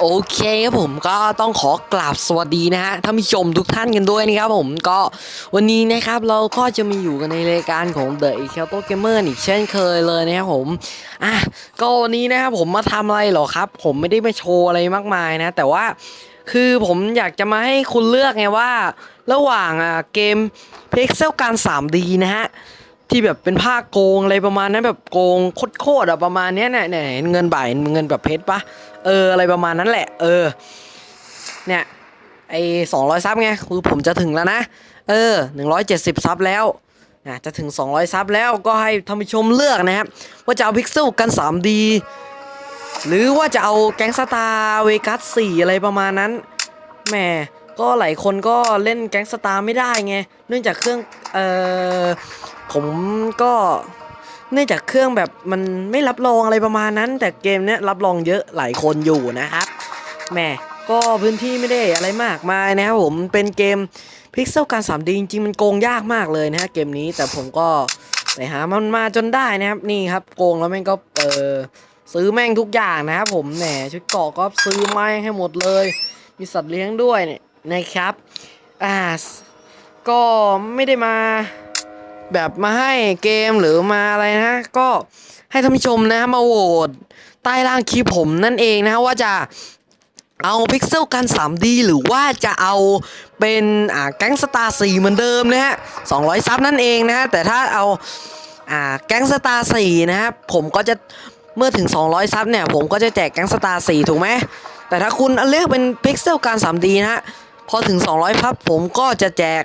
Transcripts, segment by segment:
โอเคครับผมก็ต้องขอกราบสวัสดีนะฮะท่านผู้ชมทุกท่านกันด้วยนะครับผมก็วันนี้นะครับเราก็จะมีอยู่กันในรายการของ The e c a l t o Gamer อีกเช่นเคยเลยนะครับผมอะก็วันนี้นะครับผมมาทำอะไรเหรอครับ ผมไม่ได้มาโชว์อะไรมากมายนะ แต่ว่าคือผมอยากจะมาให้คุณเลือกไงว่า ระหว่างอะเกม Pixel การ 3D นะฮะที่แบบเป็นภาคโกงอะไรประมาณนั้นแบบโกงโคตรๆอะประมาณเนี้เนี่ยเนี่ยเห็นเงินบ่ายเงินแบบเพชรปะ เอออะไรประมาณนั้นแหละ เออ เนี่ยไอ้สองร้อยซับไงคือผมจะถึงแล้วนะ เออหนึ่งร้อยเจ็ดสิบซับแล้วนะจะถึง 200 ซับแล้วก็ให้ท่านผู้ชมเลือกนะครับ ว่าจะเอาพิกเซลกัน 3D หรือว่าจะเอาแก๊งสตาร์เวกัส4อะไรประมาณนั้นแหมก็หลายคนก็เล่นแก๊งสตาร์ไม่ได้ไง เนื่องจากเครื่อง เออผมก็ เนื่องจากเครื่องแบบมันไม่รับรองอะไรประมาณนั้น แต่เกมเนี้ยรับรองเยอะหลายคนอยู่นะครับแหมก็พื้นที่ไม่ได้อะไรมากมายนะครับผมเป็นเกมพิกเซลการ 3D จริงๆมันโกงยากมากเลยนะฮะเกมนี้แต่ผมก็ไปหามันมาจนได้นะครับนี่ครับโกงแล้วแม่งก็เออซื้อแม่งทุกอย่างนะครับผมแหมชุดเกาะก็ซื้อแม่งให้หมดเลย มีสัตว์เลี้ยงด้วยเนี่ยนะครับอ่าก็ไม่ได้มา แบบมาให้เกมหรือมาอะไรนะ ก็ให้ท่านผู้ชมนะมาโหวตใต้ล่างคลิปผมนั่นเองนะว่าจะเอาพิกเซลกัน 3D หรือว่าจะเอาเป็นอ่าแก๊งสตาร์4เหมือนเดิมนะฮะ200 ซับนั่นเองนะฮะแต่ถ้าเอาอ่าแก๊งสตาร์สี่นะครับผมก็จะเมื่อถึง 200 ซับเนี่ย ผมก็จะแจกแก๊งสตาร์สี่ถูกไหมแต่ถ้าคุณเลือกเป็นพิกเซลการ 3D นะฮะพอถึง 200 พับผมก็จะแจก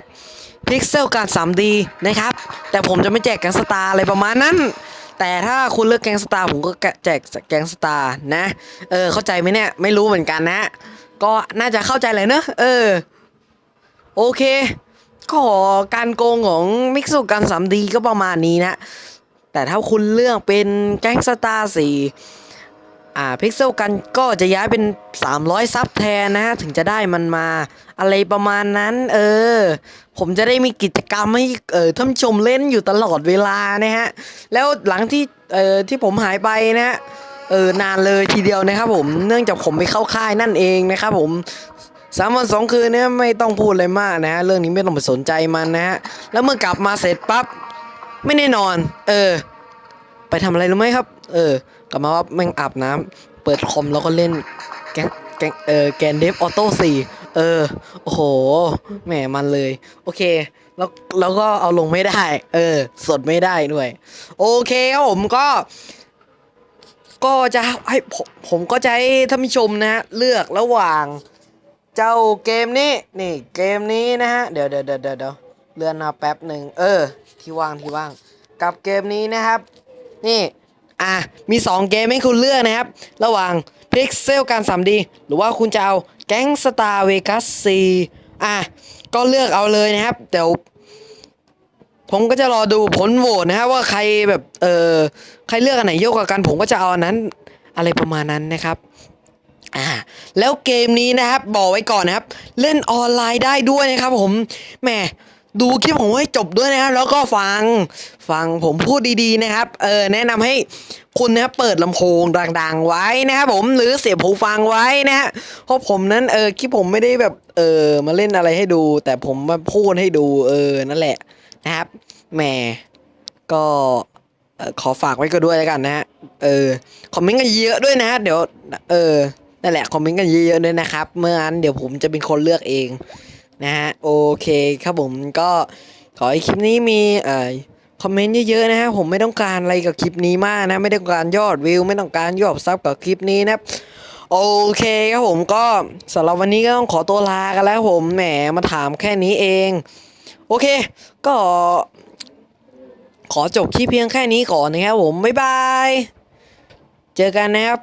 พิกเซลการ 3D นะครับ แต่ผมจะไม่แจกแกงสตาร์อะไรประมาณนั้น แต่ถ้าคุณเลือกแกงสตาร์ผมก็แจกแกงสตาร์นะ เออ เข้าใจไหมเนี่ย ไม่รู้เหมือนกันนะ ก็น่าจะเข้าใจเลยเนอะเออ โอเค ก็การโกงของมิกซ์กัน 3D ก็ประมาณนี้นะ แต่ถ้าคุณเลือกเป็นแก๊งสตาร์สี อ่าพิกเซลกันก็จะย้ายเป็น 300 ซับแทนนะฮะ ถึงจะได้มันมาอะไรประมาณนั้น เออ ผมจะได้มีกิจกรรมให้เออท่านชมเล่นอยู่ตลอดเวลานะฮะ แล้วหลังที่เออที่ผมหายไปนะฮะเออนานเลยทีเดียวนะครับผมเนื่องจากผมไปเข้าค่ายนั่นเองนะครับผมสามวันสองคืนเนี่ยไม่ต้องพูดอะไรมากนะฮะเรื่องนี้ไม่ต้องไปสนใจมันนะฮะแล้วเมื่อกลับมาเสร็จปั๊บไม่ได้นอน เออ ไปทำอะไรรู้ไหมครับ เออ กลับมาว่าแม่งอาบน้ำเปิดคอมแล้วก็เล่นแกแกงเออแกนเดฟออโต้สี่เออ โอ้โห แหมมันเลย โอเค แล้วแล้วก็เอาลงไม่ได้ เออ สดไม่ได้ด้วย โอเคครับผมก็ ก็จะให้ผมผมก็จะให้ท่านผู้ชมนะฮะ เลือกระหว่าง เจ้าเกมนี้ นี่เกมนี้นะฮะ เดี๋ยวเดี๋ยวเดี๋ยวเดี๋ยวเลื่อนมาแป๊บหนึ่ง เออ ที่ว่างที่ว่าง กับเกมนี้นะครับ นี่ อะ มี2เกมให้คุณเลือกนะครับ ระหว่าง Pixel การ 3D หรือว่าคุณจะเอาแก๊ง Star Vegas 4อะ ก็เลือกเอาเลยนะครับ เดี๋ยว ผมก็จะรอดูผลโหวตนะครับว่าใครแบบ เออใครเลือกอันไหนเยอะกว่ากัน ผมก็จะเอาอันนั้น อะไรประมาณนั้นนะครับอ่าแล้วเกมนี้นะครับบอกไว้ก่อนนะครับ เล่นออนไลน์ได้ด้วยนะครับผมแหม ดูคลิปผมให้จบด้วยนะครับ แล้วก็ฟังฟังผมพูดดีๆนะครับ เออแนะนำให้คุณนะครับเปิดลำโพงดังๆไว้นะครับผมหรือเสียบหูฟังไว้นะฮะเพราะผมนั้นเออคลิปผมไม่ได้แบบเออมาเล่นอะไรให้ดู แต่ผมมาพูดให้ดูเออนั่นแหละนะครับแหมก็ขอฝากไว้ก็ด้วยแล้วกันนะฮะเออคอมเมนต์กันเยอะด้วยนะฮะเดี๋ยวเออนั่นแหละคอมเมนต์กันเยอะๆด้วยนะครับ เมื่อนั้นเดี๋ยวผมจะเป็นคนเลือกเอง นะฮะโอเคครับผมก็ขอให้คลิปนี้มีเอ่อคอมเมนต์เยอะๆนะฮะผมไม่ต้องการอะไรกับคลิปนี้มากนะ ไม่ต้องการยอดวิว ไม่ต้องการยอดซับกับคลิปนี้นะครับโอเคครับผมก็สำหรับวันนี้ก็ต้องขอตัวลากันแล้วผมแหมมาถามแค่นี้เอง โอเค ก็ ขอจบคลิปเพียงแค่นี้ก่อนนะครับผมบ๊ายบาย เจอกันนะครับ